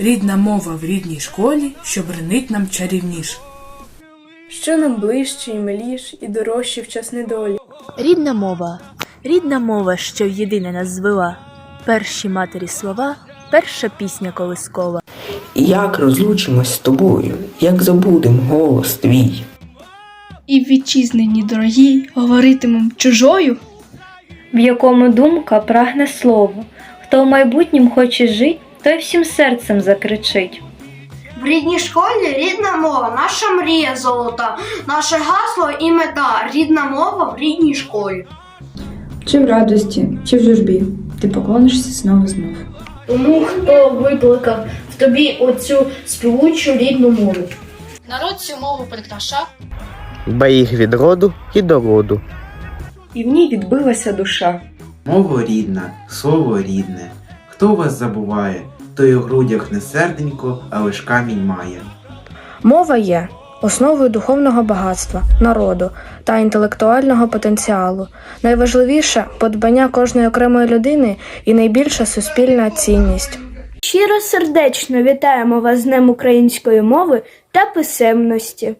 Рідна мова в рідній школі, що бренить нам чарівніш. Що нам ближче і миліш, і дорожче в час недолі. Рідна мова, рідна мова, що єдине нас звела. Перші матері слова, перша пісня колискова. Як розлучимось з тобою, як забудем голос твій. І в вітчизнині дорогій говоритимем чужою. в якому думка прагне слово. Хто в майбутнім хоче жить, той всім серцем закричить. В рідній школі рідна мова, наша мрія золота, наше гасло і мета. Рідна мова в рідній школі. Чи в радості, чи в журбі, ти поклонишся знову знов. Тому хто викликав в тобі оцю співучу рідну мову. Народ цю мову прикрашав, Беріг від роду і до роду. І в ній відбилася душа. Мова рідна, слово рідне. Хто вас забуває, той у грудях не серденько, а лиш камінь має. Мова є основою духовного багатства, народу та інтелектуального потенціалу. Найважливіше подбання кожної окремої людини і найбільша суспільна цінність. Щиро сердечно вітаємо вас з Днем української мови та писемності.